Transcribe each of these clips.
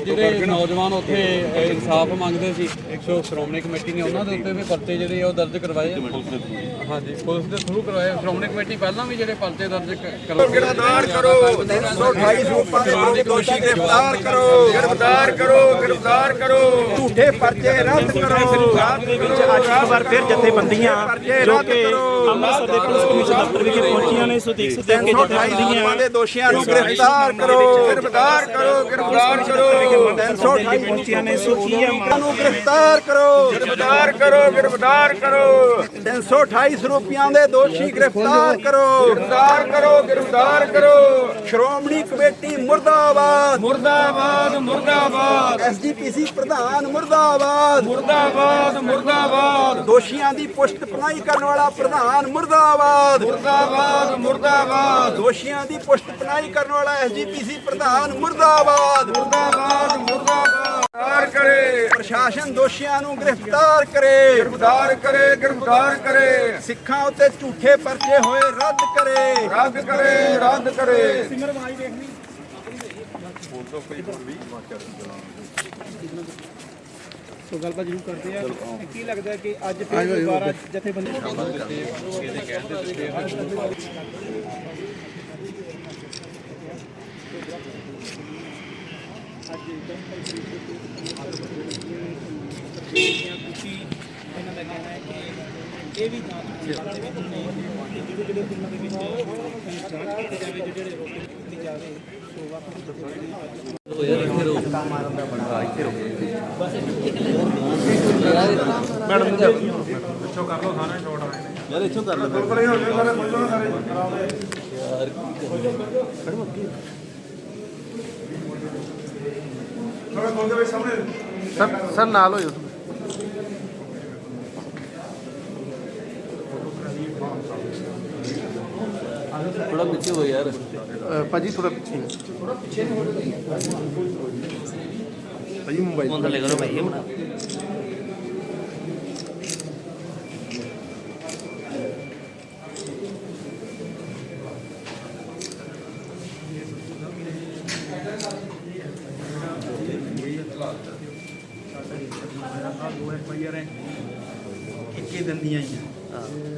ਜਿਹੜੇ ਨੌਜਵਾਨ ਉੱਥੇ ਇਨਸਾਫ ਮੰਗਦੇ ਸੀ 100 ਸ਼੍ਰੋਮਣੀ ਕਮੇਟੀ ਨੇ ਉਹਨਾਂ ਦੇ ਉੱਤੇ ਵੀ ਪਰਚੇ ਜਿਹੜੇ ਉਹ ਦਰਜ ਕਰਵਾਏ। ਹਾਂਜੀ ਪੁਲਿਸ ਦੇ ਥਰੂ ਕਰਵਾਏ। ਸ਼੍ਰੋਮਣੀ ਕਮੇਟੀ ਪਹਿਲਾਂ ਵੀ ਜਿਹੜੇ ਪਰਚੇ ਦਰਜ ਕਰਵਾਏ। ਗ੍ਰਿਫਤਾਰ ਕਰੋ। 328 ਰੂਪਾਂ ਦੇ ਦੋਸ਼ੀ ਗ੍ਰਿਫਤਾਰ ਕਰੋ। ਗ੍ਰਿਫਤਾਰ ਕਰੋ ਗ੍ਰਿਫਤਾਰ ਕਰੋ। ਝੂਠੇ ਪਰਚੇ ਰੱਦ ਕਰੋ। ਵਿੱਚ ਅੱਜ ਇੱਕ ਵਾਰ ਫਿਰ ਜਥੇਬੰਦੀਆਂ ਜੋ ਕਿ ਅੰਮ੍ਰਿਤਸਰ ਦੇ ਪੁਲਿਸ ਕਮਿਸ਼ਨ ਦਫ਼ਤਰ ਵਿਖੇ ਪਹੁੰਚੀਆਂ ਨੇ ਸੋ ਦੇਖ ਸਕਦੇ ਹੋ ਕਿ ਜਥੇਬੰਦੀਆਂ ਦੇ ਦੋਸ਼ੀਆਂ ਨੂੰ ਗ੍ਰਿਫਤਾਰ ਕਰੋ। ਗ੍ਰਿਫਤਾਰ ਕਰੋ। ਗ੍ਰਿਫਤਾਰ ਕਰੋ। 328 ਪਹੁੰਚੀਆਂ ਨੇ ਨੂੰ ਗ੍ਰਿਫਤਾਰ ਕਰੋ। ਗ੍ਰਿਫਤਾਰ ਕਰੋ ਗ੍ਰਿਫਤਾਰ ਕਰੋ। 328 ਰੁਪਈਆਂ ਦੇ ਦੋਸ਼ੀ ਗ੍ਰਿਫਤਾਰ ਕਰੋ। ਗ੍ਰਿਫਤਾਰ ਕਰੋ ਗ੍ਰਿਫਤਾਰ ਕਰੋ। ਸ਼੍ਰੋਮਣੀ ਕਮੇਟੀ ਮੁਰਦਾਬਾਦ। ਮੁਰਦਾਬਾਦ ਮੁਰਦਾਬਾਦ। ਐਸਜੀਪੀਸੀ ਪ੍ਰਧਾਨ ਮੁਰਦਾਬਾਦ। ਮੁਰਦਾਬਾਦ ਮੁਰਦਾਬਾਦ। ਦੋਸ਼ੀਆਂ ਦੀ ਪੁਸ਼ਟ ਪਨਾਹੀ ਕਰਨ ਵਾਲਾ ਪ੍ਰਧਾਨ ਮੁਰਦਾਬਾਦ। ਮੁਰਦਾਬਾਦ ਮੁਰਦਾਬਾਦ। ਦੋਸ਼ੀਆਂ ਦੀ ਪੁਸ਼ਟ ਪਨਾਹੀ ਕਰਨ ਵਾਲਾ ਐਸਜੀਪੀਸੀ ਪ੍ਰਧਾਨ ਮੁਰਦਾਬਾਦ। ਮੁਰਦਾਬਾਦ। ਮੁਰਦਾਬਾਦ ਗ੍ਰਿਫਤਾਰ ਕਰੇ। ਪ੍ਰਸ਼ਾਸਨ ਦੋਸ਼ੀਆਂ ਨੂੰ ਗ੍ਰਿਫਤਾਰ ਕਰੇ। ਗ੍ਰਿਫਤਾਰ ਕਰੇ ਗ੍ਰਿਫਤਾਰ ਕਰੇ। ਸਿੱਖਾਂ ਉੱਤੇ ਝੂਠੇ ਪਰਚੇ ਹੋਏ ਰੱਦ ਕਰੇ। ਰੱਦ ਕਰੇ ਰੱਦ ਕਰੇ। ਸੋ ਗੱਲਬਾਤ ਜ਼ਰੂਰ ਕਰਦੇ ਆ। ਕੀ ਲੱਗਦਾ ਕਿ ਅੱਜ ਫਿਰ ਦੁਬਾਰਾ ਜਥੇਬੰਦੀ ਇਹਨਾਂ ਦਾ ਕਹਿਣਾ ਹੈ ਕਿ ਇਹ ਵੀ ਜਾਂਚ ਨੇ ਜਿਹੜੇ ਜਿਹੜੇ ਫਿਲਮਾਂ ਦੇ ਵਿੱਚ ਜਾਂਚ ਕੀਤੀ ਜਾਵੇ ਜਿਹੜੇ ਰੋਕੇ ਕੀਤੀ ਜਾਵੇ ਸੋ ਵਾਪਸ ਜਥੇਬੰਦੀ ਸਰ ਸਰ ਨਾਲ ਹੋ ਜਾਓ ਥੋੜਾ ਪਿੱਛੇ ਹੋ ਯਾਰ ਭਾਜੀ ਥੋੜਾ ਪਿੱਛੇ ਥੋੜਾ ਪਿੱਛੇ ਭਾਜੀ ਮੋਬਾਈਲ फोन ले करो भाई अपना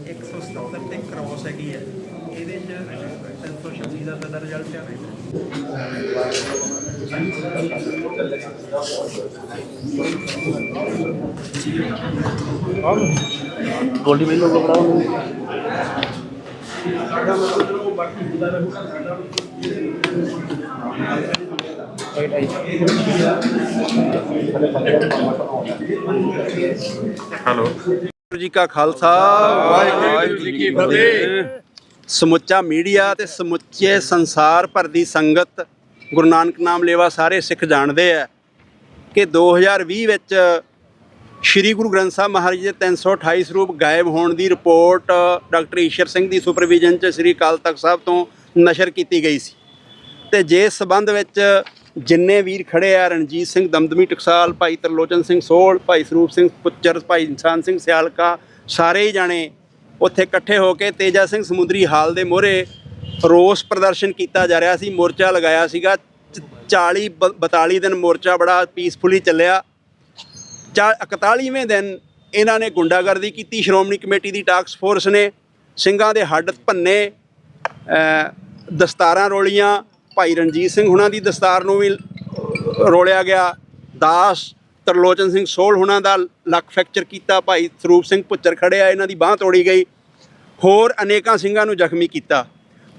170 ਤੇ ਕ੍ਰਾਸ ਹੈਗੀ ਹੈ ਇਹਦੇ ਚ 326 ਦਾ ਸਾਡਾ ਰਿਜ਼ਲਟ ਆ ਰਿਹਾ ਗੋਲਡੀ ਮਿਲ ਵਾਹਿਗੁਰੂ ਜੀ ਕਾ ਖਾਲਸਾ, ਵਾਹਿਗੁਰੂ ਜੀ ਕੀ ਫਤਿਹ। ਸਮੁੱਚਾ ਮੀਡੀਆ ਤੇ ਸਮੁੱਚੇ ਸੰਸਾਰ ਭਰ ਦੀ ਸੰਗਤ, ਗੁਰੂ ਨਾਨਕ ਨਾਮ ਲੇਵਾ ਸਾਰੇ ਸਿੱਖ ਜਾਣਦੇ ਆ ਕਿ 2020 ਵਿੱਚ ਸ੍ਰੀ ਗੁਰੂ ਗ੍ਰੰਥ ਸਾਹਿਬ ਮਹਾਰਾਜ ਜੀ ਦੇ 328 ਸਰੂਪ ਗਾਇਬ ਹੋਣ ਦੀ ਰਿਪੋਰਟ ਡਾਕਟਰ ਈਸ਼ਰ ਸਿੰਘ ਦੀ ਸੁਪਰਵਿਜ਼ਨ 'ਚ ਸ੍ਰੀ ਅਕਾਲ ਤਖਤ ਸਾਹਿਬ ਤੋਂ ਨਸ਼ਰ ਕੀਤੀ ਗਈ ਸੀ। ਤੇ ਜੇ ਇਸ ਸਬੰਧ ਵਿੱਚ ਜਿੰਨੇ ਵੀਰ ਖੜੇ ਆ, ਰਣਜੀਤ ਸਿੰਘ, ਦਮਦਮੀ ਟਕਸਾਲ, ਭਾਈ ਤਰਲੋਚਨ ਸਿੰਘ ਸੋਲ ਭਾਈ ਸਰੂਪ ਸਿੰਘ ਪੁੱਚਰ, ਭਾਈ ਇਨਸਾਨ ਸਿੰਘ ਸਿਆਲਕਾ, ਸਾਰੇ ਹੀ ਜਾਣੇ ਉੱਥੇ ਇਕੱਠੇ ਹੋ ਕੇ ਤੇਜਾ ਸਿੰਘ ਸਮੁੰਦਰੀ ਹਾਲ ਦੇ ਮੋਹਰੇ ਰੋਸ ਪ੍ਰਦਰਸ਼ਨ ਕੀਤਾ ਜਾ ਰਿਹਾ ਸੀ, ਮੋਰਚਾ ਲਗਾਇਆ ਸੀਗਾ। 40 ਬ- 42 ਦਿਨ ਮੋਰਚਾ ਬੜਾ ਪੀਸਫੁਲੀ ਚੱਲਿਆ। ਚਾ 41ਵੇਂ ਦਿਨ ਇਹਨਾਂ ਨੇ ਗੁੰਡਾਗਰਦੀ ਕੀਤੀ, ਸ਼੍ਰੋਮਣੀ ਕਮੇਟੀ ਦੀ ਟਾਸਕ ਫੋਰਸ ਨੇ। ਸਿੰਘਾਂ ਦੇ ਹੱਡ ਭੰਨੇ ਦਸਤਾਰਾਂ ਰੋਲੀਆਂ ਭਾਈ ਰਣਜੀਤ ਸਿੰਘ ਹੁਣਾਂ ਦੀ ਦਸਤਾਰ ਨੂੰ ਵੀ ਰੋਲਿਆ ਗਿਆ। ਦਾਸ ਤਰਲੋਚਨ ਸਿੰਘ ਸੋਲ ਹੁਣਾਂ ਦਾ ਲੱਕ ਫ੍ਰੈਕਚਰ ਕੀਤਾ। ਭਾਈ ਸਰੂਪ ਸਿੰਘ ਪੁੱਚਰ ਖੜਿਆ ਇਹਨਾਂ ਦੀ ਬਾਹ ਤੋੜੀ ਗਈ। ਹੋਰ ਅਨੇਕਾਂ ਸਿੰਘਾਂ ਨੂੰ ਜ਼ਖਮੀ ਕੀਤਾ।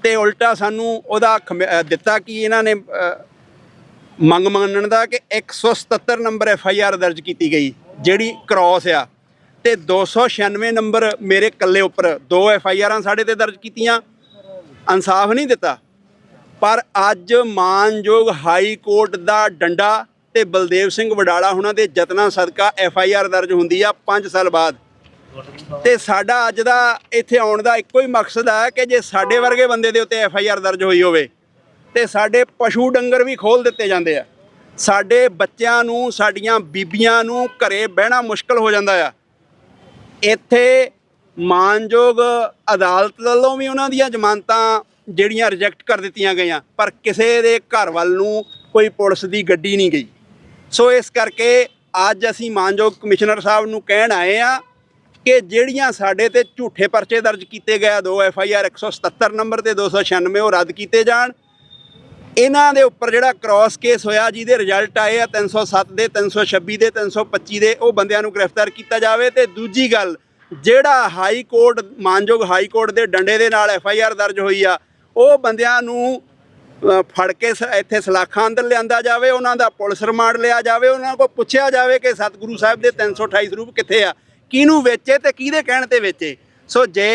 ਤੇ ਉਲਟਾ ਸਾਨੂੰ ਉਹਦਾ ਖਮਿ- ਅ, ਦਿੱਤਾ ਕਿ ਇਹਨਾਂ ਨੇ ਮੰਗ ਮੰਨਣ ਦਾ ਕਿ 177 ਨੰਬਰ ਐਫ ਆਈ ਆਰ ਦਰਜ ਕੀਤੀ ਗਈ ਜਿਹੜੀ ਕ੍ਰਾਸ ਆ। ਤੇ 296 ਨੰਬਰ ਮੇਰੇ ਕੱਲੇ ਉੱਪਰ ਦੋ ਐਫ ਆਈ ਆਰਾਂ ਸਾਡੇ ਤੇ ਦਰਜ ਕੀਤੀਆਂ। ਇਨਸਾਫ ਨਹੀਂ ਦਿੱਤਾ। ਪਰ ਅੱਜ ਮਾਨਯੋਗ ਹਾਈ ਕੋਰਟ ਦਾ ਡੰਡਾ ਤੇ ਬਲਦੇਵ ਸਿੰਘ ਵਡਾਲਾ ਉਹਨਾਂ ਦੇ ਯਤਨਾਂ ਸਦਕਾ ਐਫ ਆਈ ਆਰ ਦਰਜ ਹੁੰਦੀ ਆ 5 ਸਾਲ ਬਾਅਦ। ਤੇ ਸਾਡਾ ਅੱਜ ਦਾ ਇੱਥੇ ਆਉਣ ਦਾ ਇੱਕੋ ਹੀ ਮਕਸਦ ਹੈ ਕਿ ਜੇ ਸਾਡੇ ਵਰਗੇ ਬੰਦੇ ਦੇ ਉੱਤੇ ਐਫ ਆਈ ਆਰ ਦਰਜ ਹੋਈ ਹੋਵੇ, ਤੇ ਸਾਡੇ ਪਸ਼ੂ ਡੰਗਰ ਵੀ ਖੋਲ ਦਿੱਤੇ ਜਾਂਦੇ ਆ। ਸਾਡੇ ਬੱਚਿਆਂ ਨੂੰ, ਸਾਡੀਆਂ ਬੀਬੀਆਂ ਨੂੰ ਘਰੇ ਬਹਿਣਾ ਮੁਸ਼ਕਲ ਹੋ ਜਾਂਦਾ ਆ। ਇੱਥੇ ਮਾਨਯੋਗ ਅਦਾਲਤ ਵੱਲੋਂ ਵੀ ਉਹਨਾਂ ਦੀਆਂ ਜ਼ਮਾਨਤਾਂ ਜਿਹੜੀਆਂ ਰਿਜੈਕਟ ਕਰ ਦਿੱਤੀਆਂ ਗਈਆਂ ਪਰ ਕਿਸੇ ਦੇ ਘਰ ਵੱਲ ਨੂੰ ਕੋਈ ਪੁਲਿਸ ਦੀ ਗੱਡੀ ਨਹੀਂ ਗਈ। ਸੋ ਇਸ ਕਰਕੇ ਅੱਜ ਅਸੀਂ ਮਾਨਯੋਗ ਕਮਿਸ਼ਨਰ ਸਾਹਿਬ ਨੂੰ ਕਹਿਣ ਆਏ ਆ ਕਿ ਜਿਹੜੀਆਂ ਸਾਡੇ ਤੇ ਝੂਠੇ ਪਰਚੇ ਦਰਜ ਕੀਤੇ ਗਏ ਆ, ਦੋ ਐਫ ਆਈ ਆਰ 177 ਨੰਬਰ ਤੇ 296 ਉਹ ਰੱਦ ਕੀਤੇ ਜਾਣ। ਇਹਨਾਂ ਦੇ ਉੱਪਰ ਜਿਹੜਾ ਕ੍ਰਾਸ ਕੇਸ ਹੋਇਆ ਜਿਹਦੇ ਰਿਜ਼ਲਟ ਆਏ ਆ 307 ਦੇ 326 ਦੇ 325 ਦੇ ਉਹ ਬੰਦਿਆਂ ਨੂੰ ਗ੍ਰਿਫਤਾਰ ਕੀਤਾ ਜਾਵੇ। ਤੇ ਦੂਜੀ ਗੱਲ ਜਿਹੜਾ ਹਾਈ ਕੋਰਟ ਮਾਨਯੋਗ ਹਾਈ ਕੋਰਟ ਦੇ ਡੰਡੇ ਦੇ ਨਾਲ ਐਫ ਆਈ ਆਰ ਦਰਜ ਹੋਈ ਆ ਉਹ ਬੰਦਿਆਂ ਨੂੰ ਫੜ ਕੇ ਇੱਥੇ ਸਲਾਖਾਂ ਅੰਦਰ ਲਿਆਂਦਾ ਜਾਵੇ ਉਹਨਾਂ ਦਾ ਪੁਲਿਸ ਰਿਮਾਂਡ ਲਿਆ ਜਾਵੇ ਉਹਨਾਂ ਕੋਲ ਪੁੱਛਿਆ ਜਾਵੇ ਕਿ ਸਤਿਗੁਰੂ ਸਾਹਿਬ ਦੇ 328 ਸਰੂਪ ਕਿੱਥੇ ਆ ਕਿਹਨੂੰ ਵੇਚੇ ਤੇ ਕਿਹਦੇ ਕਹਿਣ ਤੇ ਵੇਚੇ। ਸੋ ਜੇ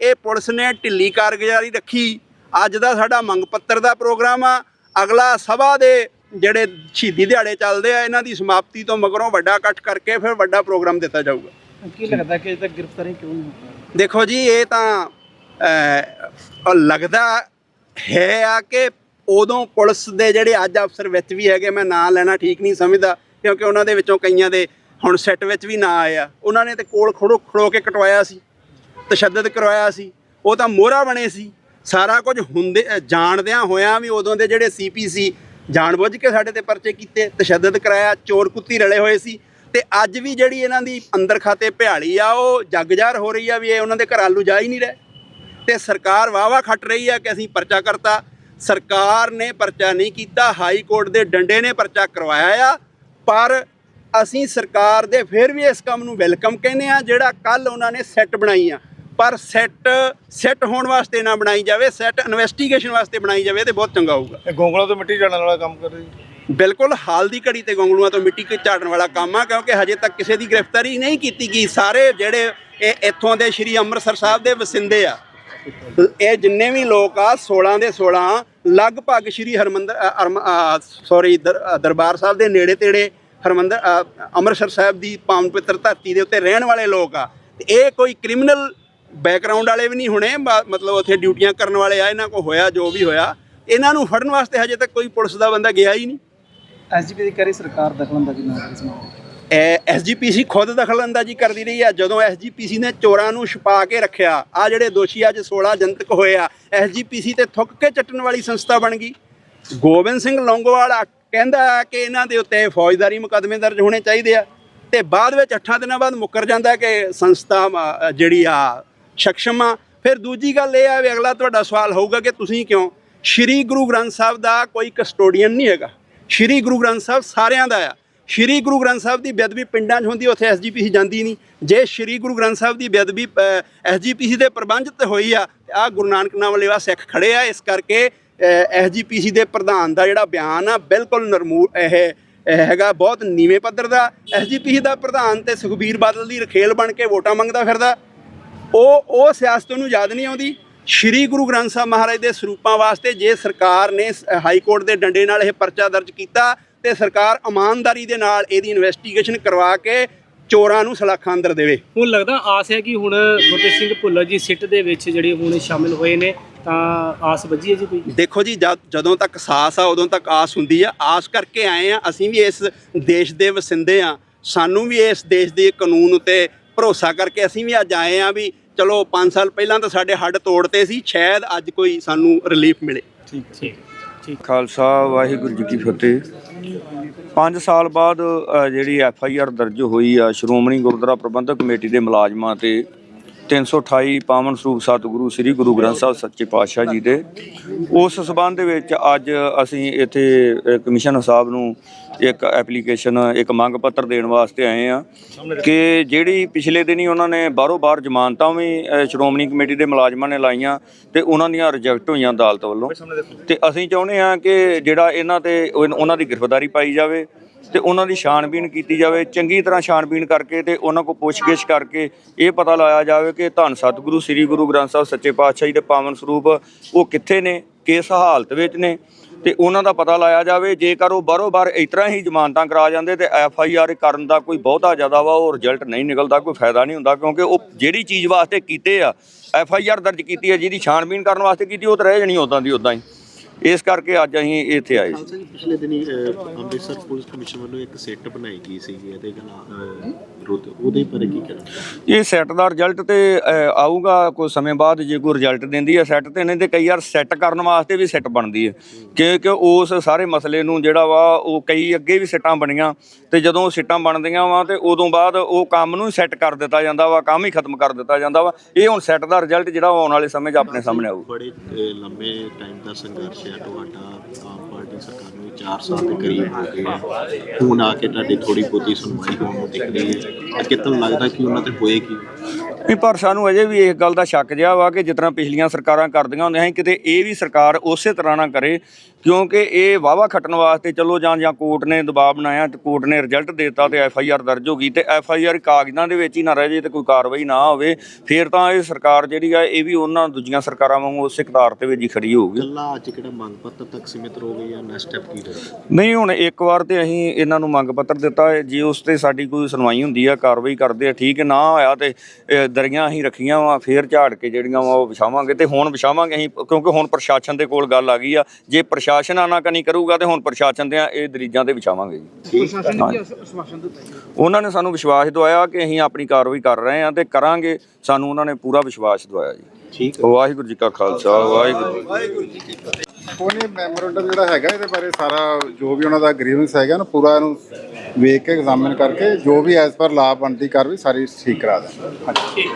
ਇਹ ਪੁਲਿਸ ਨੇ ਢਿੱਲੀ ਕਾਰਗੁਜ਼ਾਰੀ ਰੱਖੀ ਅੱਜ ਦਾ ਸਾਡਾ ਮੰਗ ਪੱਤਰ ਦਾ ਪ੍ਰੋਗਰਾਮ ਆ ਅਗਲਾ ਸਭਾ ਦੇ ਜਿਹੜੇ ਸ਼ਹੀਦੀ ਦਿਹਾੜੇ ਚੱਲਦੇ ਆ ਇਹਨਾਂ ਦੀ ਸਮਾਪਤੀ ਤੋਂ ਮਗਰੋਂ ਵੱਡਾ ਇਕੱਠ ਕਰਕੇ ਫਿਰ ਵੱਡਾ ਪ੍ਰੋਗਰਾਮ ਦਿੱਤਾ ਜਾਊਗਾ। ਕੀ ਲੱਗਦਾ ਕਿ ਅਜੇ ਤੱਕ ਗ੍ਰਿਫਤਾਰੀ ਕਿਉਂ ਨਹੀਂ ਦੇਖੋ ਜੀ ਇਹ ਤਾਂ ਲੱਗਦਾ ਹੈ ਆ ਕਿ ਉਦੋਂ ਪੁਲਿਸ ਦੇ ਜਿਹੜੇ ਅੱਜ ਅਫਸਰ ਵਿੱਚ ਵੀ ਹੈਗੇ, ਮੈਂ ਨਾਂ ਲੈਣਾ ਠੀਕ ਨਹੀਂ ਸਮਝਦਾ, ਕਿਉਂਕਿ ਉਹਨਾਂ ਦੇ ਵਿੱਚੋਂ ਕਈਆਂ ਦੇ ਹੁਣ ਸੈੱਟ ਵਿੱਚ ਵੀ ਨਾਂ ਆਇਆ ਉਹਨਾਂ ਨੇ ਤੇ ਕੋਲ ਖੜੋ ਖੜੋ ਕੇ ਕਟਵਾਇਆ ਸੀ, ਤਸ਼ੱਦਦ ਕਰਵਾਇਆ ਸੀ, ਉਹ ਤਾਂ ਮੋਹਰਾ ਬਣੇ ਸੀ। ਸਾਰਾ ਕੁਝ ਹੁੰਦੇ ਜਾਣਦਿਆਂ ਹੋਇਆਂ ਵੀ ਉਦੋਂ ਦੇ ਜਿਹੜੇ ਸੀਪੀ ਸੀ, ਜਾਣਬੁੱਝ ਕੇ ਸਾਡੇ ਤੇ ਪਰਚੇ ਕੀਤੇ, ਤਸ਼ੱਦਦ ਕਰਾਇਆ, ਚੋਰ ਕੁੱਤੀ ਰਲੇ ਹੋਏ ਸੀ। ਤੇ ਅੱਜ ਵੀ ਜਿਹੜੀ ਇਹਨਾਂ ਦੀ ਅੰਦਰ ਖਾਤੇ ਭਿਆਲੀ ਆ, ਉਹ ਜਗਜਾਰ ਹੋ ਰਹੀ ਆ ਵੀ ਇਹ ਉਹਨਾਂ ਦੇ ਘਰ ਆਲੂ ਜਾ ਹੀ ਨਹੀਂ ਰਹੇ। ਤੇ ਸਰਕਾਰ ਵਾਵਾ ਖੱਟ ਰਹੀ ਆ ਕਿ ਅਸੀਂ ਪਰਚਾ ਕਰਤਾ। ਸਰਕਾਰ ਨੇ ਪਰਚਾ ਨਹੀਂ ਕੀਤਾ ਹਾਈ ਕੋਰਟ ਦੇ ਡੰਡੇ ਨੇ ਪਰਚਾ ਕਰਵਾਇਆ ਆ। ਪਰ ਅਸੀਂ ਸਰਕਾਰ ਦੇ ਫਿਰ ਵੀ ਇਸ ਕੰਮ ਨੂੰ ਵੈਲਕਮ ਕਹਿੰਦੇ ਆ ਜਿਹੜਾ ਕੱਲ ਉਹਨਾਂ ਨੇ ਸੈੱਟ ਬਣਾਈ ਆ। ਪਰ ਸੈੱਟ ਸੈੱਟ ਹੋਣ ਵਾਸਤੇ ਨਾ ਬਣਾਈ ਜਾਵੇ ਸੈੱਟ ਇਨਵੈਸਟੀਗੇਸ਼ਨ ਵਾਸਤੇ ਬਣਾਈ ਜਾਵੇ ਤੇ ਬਹੁਤ ਚੰਗਾ ਹੋਊਗਾ। ਇਹ ਗੋਂਗਲਾ ਤੋਂ ਮਿੱਟੀ ਝਾੜਨ ਵਾਲਾ ਕੰਮ ਕਰ ਰਹੀ ਬਿਲਕੁਲ ਹਾਲ ਦੀ ਘੜੀ ਤੇ ਗੰਗਲੂਆਂ ਤੋਂ ਮਿੱਟੀ ਝਾੜਨ ਵਾਲਾ ਕੰਮ ਆ ਕਿਉਂਕਿ ਹਜੇ ਤੱਕ ਕਿਸੇ ਦੀ ਗ੍ਰਿਫਤਾਰੀ ਨਹੀਂ ਕੀਤੀ ਗਈ। ਸਾਰੇ ਜਿਹੜੇ ਇਹ ਇੱਥੋਂ ਦੇ ਸ਼੍ਰੀ ਅੰਮ੍ਰਿਤਸਰ ਸਾਹਿਬ ਦੇ ਵਸਿੰਦੇ ਆ ਇਹ ਜਿੰਨੇ ਵੀ ਲੋਕ ਆ 16 ਦੇ 16 ਲਗਭਗ ਸ਼੍ਰੀ ਹਰਮੰਦਰ ਸੌਰੀ ਦਰਬਾਰ ਸਾਹਿਬ ਦੇ ਨੇੜੇ ਤੇੜੇ ਹਰਮੰਦਰ ਅੰਮ੍ਰਿਤਸਰ ਸਾਹਿਬ ਦੀ ਪਾਵਨ ਪਵਿੱਤਰ ਧਰਤੀ ਦੇ ਉੱਤੇ ਰਹਿਣ ਵਾਲੇ ਲੋਕ ਆ। ਤੇ ਇਹ ਕੋਈ ਕ੍ਰਿਮੀਨਲ ਬੈਕਗ੍ਰਾਉਂਡ ਵਾਲੇ ਵੀ ਨਹੀਂ ਹੋਣੇ ਮਤਲਬ ਉੱਥੇ ਡਿਊਟੀਆਂ ਕਰਨ ਵਾਲੇ ਆ, ਇਹਨਾਂ ਕੋ ਹੋਇਆ, ਜੋ ਵੀ ਹੋਇਆ। ਇਹਨਾਂ ਨੂੰ ਫੜਨ ਵਾਸਤੇ ਹਜੇ ਤੱਕ ਕੋਈ ਪੁਲਿਸ ਦਾ ਬੰਦਾ ਗਿਆ ਹੀ ਨਹੀਂ। ਐਸਜੀਪੀ ਦੀ ਕਰੀ ਸਰਕਾਰ ਦਖਲਅੰਦਾਜ਼ੀ ਨਾ ਕਰੇ ਇਸ ਐਸਜੀਪੀਸੀ ਖੁਦ ਦਖਲਅੰਦਾਜ਼ੀ ਕਰਦੀ ਰਹੀ ਆ। ਜਦੋਂ ਐਸਜੀਪੀਸੀ ਨੇ ਚੋਰਾਂ ਨੂੰ ਛੁਪਾ ਕੇ ਰੱਖਿਆ, ਆ ਜਿਹੜੇ ਦੋਸ਼ੀ ਅੱਜ 16 ਜਨਤਕ ਹੋਏ ਆ, ਐਸਜੀਪੀਸੀ ਤੇ ਥੁੱਕ ਕੇ ਚੱਟਣ ਵਾਲੀ ਸੰਸਥਾ ਬਣ ਗਈ। ਗੋਬਿੰਦ ਸਿੰਘ ਲੌਂਗੋਵਾਲ ਆ- ਕਹਿੰਦਾ ਕਿ ਇਹਨਾਂ ਦੇ ਉੱਤੇ ਫੌਜਦਾਰੀ ਮੁਕੱਦਮੇ ਦਰਜ ਹੋਣੇ ਚਾਹੀਦੇ ਆ ਤੇ ਬਾਅਦ ਵਿੱਚ 8 ਦਿਨਾਂ ਬਾਅਦ ਮੁੱਕਰ ਜਾਂਦਾ ਕਿ ਸੰਸਥਾ ਜਿਹੜੀ ਆ ਸક્ષਮ ਆ। ਫਿਰ ਦੂਜੀ ਗੱਲ ਇਹ ਆ ਵੀ ਅਗਲਾ ਤੁਹਾਡਾ ਸਵਾਲ ਹੋਊਗਾ ਕਿ ਤੁਸੀਂ ਕਿਉਂ? ਸ਼੍ਰੀ ਗੁਰੂ ਗ੍ਰੰਥ ਸਾਹਿਬ ਦਾ ਕੋਈ ਕਸਟੋਡੀਅਨ ਨਹੀਂ ਹੈਗਾ। ਸ਼੍ਰੀ ਗੁਰੂ ਗ੍ਰੰਥ ਸਾਹਿਬ ਸਾਰਿਆਂ ਦਾ ਆ। ਸ਼੍ਰੀ ਗੁਰੂ ਗ੍ਰੰਥ ਸਾਹਿਬ ਦੀ ਬੇਅਦਬੀ ਪਿੰਡਾਂ 'ਚ ਹੁੰਦੀ, ਉੱਥੇ ਐਸਜੀਪੀਸੀ ਜਾਂਦੀ ਨਹੀਂ। ਜੇ ਸ਼੍ਰੀ ਗੁਰੂ ਗ੍ਰੰਥ ਸਾਹਿਬ ਦੀ ਬੇਅਦਬੀ ਐਸਜੀਪੀਸੀ ਦੇ ਪ੍ਰਬੰਧ ਤੇ ਹੋਈ ਆ ਆ ਗੁਰੂ ਨਾਨਕ ਨਾਮ ਲੇਵਾ ਸਿੱਖ ਖੜੇ ਆ, ਇਸ ਕਰਕੇ ਐਸਜੀਪੀਸੀ ਦੇ ਪ੍ਰਧਾਨ ਦਾ ਜਿਹੜਾ ਬਿਆਨ ਆ, ਬਿਲਕੁਲ ਨਰਮੂ, ਇਹ ਹੈਗਾ ਬਹੁਤ ਨੀਵੇਂ ਪੱਧਰ ਦਾ। ਐਸਜੀਪੀਸੀ ਦਾ ਪ੍ਰਧਾਨ ਤੇ ਸੁਖਬੀਰ ਬਾਦਲ ਦੀ ਰਖੇਲ ਬਣ ਕੇ ਵੋਟਾਂ ਮੰਗਦਾ ਫਿਰਦਾ। ਉਹ ਉਹ ਸਿਆਸਤ ਨੂੰ ਯਾਦ ਨਹੀਂ ਆਉਂਦੀ। ਸ਼੍ਰੀ ਗੁਰੂ ਗ੍ਰੰਥ ਸਾਹਿਬ ਮਹਾਰਾਜ ਦੇ ਸਰੂਪਾਂ ਵਾਸਤੇ ਜੇ ਸਰਕਾਰ ਨੇ ਸ- ਹਾਈ ਕੋਰਟ ਦੇ ਡੰਡੇ ਨਾਲ ਇਹ ਪਰਚਾ ਦਰਜ ਕੀਤਾ ਤੇ ਸਰਕਾਰ ਇਮਾਨਦਾਰੀ ਦੇ ਨਾਲ ਇਹਦੀ ਇਨਵੈਸਟੀਗੇਸ਼ਨ ਕਰਵਾ ਕੇ ਚੋਰਾਂ ਨੂੰ ਸਲਾਖਾਂ ਅੰਦਰ ਦੇਵੇ। ਹੁਣ ਲੱਗਦਾ ਆਸ ਹੈ ਕਿ ਹੁਣ ਗੁਰਪ੍ਰੀਤ ਸਿੰਘ ਭੁੱਲਰ ਜੀ ਸਿੱਟ ਦੇ ਵਿੱਚ ਜਿਹੜੇ ਹੁਣ ਸ਼ਾਮਿਲ ਹੋਏ ਨੇ ਤਾਂ ਆਸ ਵੱਜੀ ਹੈ ਜੀ ਕੋਈ? ਦੇਖੋ ਜੀ ਜਦ ਤੱਕ ਸਾਹਸ ਆ ਉਦੋਂ ਤੱਕ ਆਸ ਹੁੰਦੀ ਆ। ਆਸ ਕਰਕੇ ਆਏ ਆ ਅਸੀਂ ਵੀ ਇਸ ਦੇਸ਼ ਦੇ ਵਸਿੰਦੇ ਆ। ਸਾਨੂੰ ਵੀ ਇਸ ਦੇਸ਼ ਦੇ ਕਾਨੂੰਨ ਉਤੇ ਭਰੋਸਾ ਕਰਕੇ ਅਸੀਂ ਵੀ ਅੱਜ ਆਏ ਆ ਵੀ ਚਲੋ 5 ਸਾਲ ਪਹਿਲਾਂ ਤਾਂ ਸਾਡੇ ਹੱਡ ਤੋੜਤੇ ਸੀ ਸ਼ਾਇਦ ਅੱਜ ਕੋਈ ਸਾਨੂੰ ਰਿਲੀਫ ਮਿਲੇ। ਠੀਕ। ਖਾਲਸਾ ਵਾਹਿਗੁਰੂ ਜੀ ਕੀ ਫਤਿਹ। 5 ਸਾਲ ਬਾਅਦ ਅ, ਜਿਹੜੀ ਐਫ ਆਈ ਆਰ ਦਰਜ ਹੋਈ ਆ ਸ਼੍ਰੋਮਣੀ ਗੁਰਦੁਆਰਾ ਪ੍ਰਬੰਧਕ ਕਮੇਟੀ ਦੇ ਮੁਲਾਜ਼ਮਾਂ ਤੇ 328 ਪਾਵਨ ਸਰੂਪ ਸਤਿਗੁਰੂ ਸ੍ਰੀ ਗੁਰੂ ਗ੍ਰੰਥ ਸਾਹਿਬ ਸੱਚੇ ਪਾਤਸ਼ਾਹ ਜੀ ਦੇ। ਉਸ ਸਬੰਧ ਦੇ ਵਿੱਚ ਅੱਜ ਅਸੀਂ ਇੱਥੇ ਅ, ਕਮਿਸ਼ਨਰ ਸਾਹਿਬ ਨੂੰ ਇੱਕ ਐਪਲੀਕੇਸ਼ਨ ਇੱਕ ਮੰਗ ਪੱਤਰ ਦੇਣ ਵਾਸਤੇ ਆਏ ਆ ਕਿ ਜਿਹੜੀ ਪਿਛਲੇ ਦਿਨੀ ਉਹਨਾਂ ਨੇ ਬਾਹਰੋਂ ਬਾਹਰ ਜ਼ਮਾਨਤਾਂ ਵੀ ਸ਼੍ਰੋਮਣੀ ਕਮੇਟੀ ਦੇ ਮੁਲਾਜ਼ਮਾਂ ਨੇ ਲਾਈਆਂ ਤੇ ਉਹਨਾਂ ਦੀਆਂ ਰਿਜੈਕਟ ਹੋਈਆਂ ਅਦਾਲਤ ਵੱਲੋਂ। ਤੇ ਅਸੀਂ ਚਾਹੁੰਦੇ ਆ ਕਿ ਜਿਹੜਾ ਇਹਨਾਂ ਤੇ ਉਹਨਾਂ ਦੀ ਗ੍ਰਿਫਤਾਰੀ ਪਾਈ ਜਾਵੇ। ਤੇ ਉਹਨਾਂ ਦੀ ਛਾਣਬੀਣ ਕੀਤੀ ਜਾਵੇ, ਚੰਗੀ ਤਰ੍ਹਾਂ ਛਾਣਬੀਣ ਕਰਕੇ ਤੇ ਉਹਨਾਂ ਕੋਲ ਪੁੱਛਗਿੱਛ ਕਰਕੇ ਇਹ ਪਤਾ ਲਾਇਆ ਜਾਵੇ ਕਿ ਧੰਨ ਸਤਿਗੁਰੂ, ਸ੍ਰੀ ਗੁਰੂ ਗ੍ਰੰਥ ਸਾਹਿਬ ਸੱਚੇ ਪਾਤਸ਼ਾਹ ਜੀ ਦੇ ਪਾਵਨ ਸਰੂਪ ਉਹ ਕਿੱਥੇ ਨੇ, ਕਿਸ ਹਾਲਤ ਵਿੱਚ ਨੇ ਤੇ ਉਹਨਾਂ ਦਾ ਪਤਾ ਲਾਇਆ ਜਾਵੇ, ਜੇਕਰ ਉਹ ਬਾਰੋ-ਬਾਰ ਇਸ ਤਰ੍ਹਾਂ ਹੀ ਜ਼ਮਾਨਤਾਂ ਕਰਾ ਜਾਂਦੇ ਤੇ ਐਫ ਆਈ ਆਰ ਕਰਨ ਦਾ ਕੋਈ ਬਹੁਤਾ ਜ਼ਿਆਦਾ ਵਾ, ਉਹ ਰਿਜ਼ਲਟ ਨਹੀਂ ਨਿਕਲਦਾ, ਕੋਈ ਫਾਇਦਾ ਨਹੀਂ ਹੁੰਦਾ, ਕਿਉਂਕਿ ਉਹ ਜਿਹੜੀ ਚੀਜ਼ ਵਾਸਤੇ ਕੀਤੇ ਆ, ਐਫ ਆਈ ਆਰ ਦਰਜ ਕੀਤੀ ਹੈ, ਜਿਹਦੀ ਛਾਣਬੀਨ ਕਰਨ ਵਾਸਤੇ ਕੀਤੀ, ਉਹ ਤਾਂ ਰਹਿ ਜਾਣੀ ਉਦਾਂ ਦੀ ਉਦਾਂ ਹੀ। ਇਸ ਕਰਕੇ ਅੱਜ ਅਸੀਂ ਇੱਥੇ ਆਏ ਸੀ। ਪਿਛਲੇ ਦਿਨੀ ਅੰਮ੍ਰਿਤਸਰ ਪੁਲਿਸ ਕਮਿਸ਼ਨ ਵੱਲੋਂ ਇੱਕ ਸੈੱਟ ਬਣਾਈ ਗਈ ਸੀ ਇਹਦੇ ਵਿਰੁੱਧ ਉਹਦੇ ਬਾਰੇ ਕੀ ਕਹਿਣਾ ਇਹ ਸੈੱਟ ਦਾ ਰਿਜ਼ਲਟ ਤੇ ਆਊਗਾ ਕੋਈ ਸਮੇਂ ਬਾਅਦ ਜੇ ਕੋਈ ਰਿਜ਼ਲਟ ਦਿੰਦੀ ਹੈ ਸੈੱਟ ਤੇ ਨਹੀਂ ਤੇ ਕਈ ਵਾਰ ਸੈੱਟ ਕਰਨ ਵਾਸਤੇ ਵੀ ਸੈੱਟ ਬਣਦੀ ਹੈ। ਕਿ ਕਿ ਉਸ ਸਾਰੇ ਮਸਲੇ ਨੂੰ ਜਿਹੜਾ ਵਾ ਉਹ ਕਈ ਅੱਗੇ ਵੀ ਸਿੱਟਾਂ ਬਣੀਆਂ ਤੇ ਜਦੋਂ ਸਿੱਟਾਂ ਬਣਦੀਆਂ ਵਾ ਤੇ ਉਦੋਂ ਬਾਅਦ ਉਹ ਕੰਮ ਨੂੰ ਸੈੱਟ ਕਰ ਦਿੱਤਾ ਜਾਂਦਾ ਵਾ ਕੰਮ ਹੀ ਖਤਮ ਕਰ ਦਿੱਤਾ ਜਾਂਦਾ ਵਾ। ਇਹ ਹੁਣ ਸੈੱਟ ਦਾ ਰਿਜ਼ਲਟ ਜਿਹੜਾ ਆਉਣ ਵਾਲੇ ਸਮੇਂ 'ਚ ਆਪਣੇ ਸਾਹਮਣੇ ਆਊ। ਬੜੇ ਲੰਬੇ ਟਾਈਮ ਦਾ ਸੰਘਰਸ਼ ਹੈ। ਤੁਹਾਡਾ ਆਮ ਪਾਰਟੀ ਸਰਕਾਰ ਨੂੰ 4 ਸਾਲ ਦੇ ਕਰੀਬ ਹੋ ਗਏ ਆ। ਹੁਣ ਆ ਕੇ ਤੁਹਾਡੀ ਥੋੜੀ ਬਹੁਤੀ ਸੁਣਵਾਈ ਹੋਣ ਨੂੰ ਦਿਖ ਰਹੀ ਹੈ ਤਾਂ ਕਿਤਨ ਲੱਗਦਾ ਕਿ ਉਹਨਾਂ ਤੇ ਹੋਏਗੀ ਨਹੀਂ ਪਰ ਸਾਨੂੰ ਅਜੇ ਵੀ ਇਸ ਗੱਲ ਦਾ ਸ਼ੱਕ ਜਿਹਾ ਵਾ ਕਿ ਜਿਸ ਤਰ੍ਹਾਂ ਪਿਛਲੀਆਂ ਸਰਕਾਰਾਂ ਕਰਦੀਆਂ ਹੁੰਦੀਆਂ ਸੀ, ਕਿਤੇ ਇਹ ਵੀ ਸਰਕਾਰ ਉਸੇ ਤਰ੍ਹਾਂ ਨਾ ਕਰੇ ਕਿਉਂਕਿ ਇਹ ਵਾਵਾ ਖੱਟਣ ਵਾਸਤੇ ਚਲੋ ਜਾਂ ਜਾਂ ਕੋਰਟ ਨੇ ਦਬਾਅ ਬਣਾਇਆ ਤੇ ਕੋਰਟ ਨੇ ਰਿਜ਼ਲਟ ਦਿੱਤਾ ਤੇ ਐਫ ਆਈ ਆਰ ਦਰਜ ਹੋ ਗਈ ਤੇ ਐਫ ਆਈ ਆਰ ਕਾਗਜ਼ਾਂ ਦੇ ਵਿੱਚ ਹੀ ਨਾ ਰਹਿ ਜੇ ਤੇ ਕੋਈ ਕਾਰਵਾਈ ਨਾ ਹੋਵੇ ਫਿਰ ਤਾਂ ਇਹ ਸਰਕਾਰ ਜਿਹੜੀ ਆ ਇਹ ਵੀ ਉਹਨਾਂ ਦੂਜੀਆਂ ਸਰਕਾਰਾਂ ਵਾਂਗੂ ਉਸੇ ਕਤਾਰ ਤੇ ਵਿੱਚ ਹੀ ਖੜੀ ਹੋਊਗੀ। ਕੱਲਾ ਅੱਜ ਕਿਹੜਾ ਮੰਗ ਪੱਤਰ ਤੱਕ ਸੀਮਿਤ ਰਹੋਗੇ ਜਾਂ ਨੈਕਸਟ ਸਟੈਪ ਕੀ ਰਹੇਗਾ? ਨਹੀਂ ਹੁਣ ਇੱਕ ਵਾਰ ਤੇ ਅਸੀਂ ਇਹਨਾਂ ਨੂੰ ਮੰਗ ਪੱਤਰ ਦਿੱਤਾ ਹੈ ਜੇ ਉਸ ਤੇ ਸਾਡੀ ਕੋਈ ਸੁਣਵਾਈ ਹੁੰਦੀ ਆ ਕਾਰਵਾਈ ਕਰਦੇ ਆ ਠੀਕ ਹੈ ਨਾ ਹੋਇਆ ਤੇ ਅ, ਦਰੀਆਂ ਅਸੀਂ ਰੱਖੀਆਂ ਵਾ ਫੇਰ ਝਾੜ ਕੇ ਜਿਹੜੀਆਂ ਵਾ ਉਹ ਵਿਛਾਵਾਂਗੇ ਤੇ ਹੁਣ ਵਿਛਾਵਾਂਗੇ ਅਸੀਂ ਕਿਉਂਕਿ ਹੁਣ ਪ੍ਰਸ਼ਾਸਨ ਦੇ ਕੋਲ ਗੱਲ ਆ ਗਈ ਆ ਜੇ ਪ੍ਰਸ਼ਾਸਨ ਆਨਾਕਾਨੀ ਕਰੂਗਾ ਤੇ ਹੁਣ ਪ੍ਰਸ਼ਾਸਨ ਦੇ ਇਹ ਦਰੀਜਾਂ ਤੇ ਵਿਛਾਵਾਂਗੇ ਜੀ। ਪ੍ਰਸ਼ਾਸਨ ਨੇ ਕੀ ਆਸ਼ਵਾਸਨ ਦਿੱਤਾ ਜੀ? ਉਹਨਾਂ ਨੇ ਸਾਨੂੰ ਵਿਸ਼ਵਾਸ ਦਿਵਾਇਆ ਕਿ ਅਸੀਂ ਆਪਣੀ ਕਾਰਵਾਈ ਕਰ ਰਹੇ ਹਾਂ ਤੇ ਕਰਾਂਗੇ। ਸਾਨੂੰ ਉਹਨਾਂ ਨੇ ਪੂਰਾ ਵਿਸ਼ਵਾਸ ਦਿਵਾਇਆ ਜੀ। ਠੀਕ ਵਾਹਿਗੁਰੂ ਜੀ ਕਾ ਖਾਲਸਾ ਵਾਹਿਗੁਰੂ ਉਹਨੇ ਮੈਮੋਰੰਡਮ ਜਿਹੜਾ ਹੈਗਾ ਇਹਦੇ ਬਾਰੇ ਸਾਰਾ ਜੋ ਵੀ ਉਹਨਾਂ ਦਾ ਗ੍ਰੀਵੈਂਸ ਹੈਗਾ ਨਾ ਪੂਰਾ ਇਹਨੂੰ ਵੇਖ ਕੇ ਐਗਜ਼ਾਮਿਨ ਕਰਕੇ ਜੋ ਵੀ ਐਜ਼ ਪਰ ਲਾਅ ਬਣਦੀ ਕਾਰਵਾਈ ਸਾਰੀ ਠੀਕ ਕਰਾ ਹਾਂਜੀ।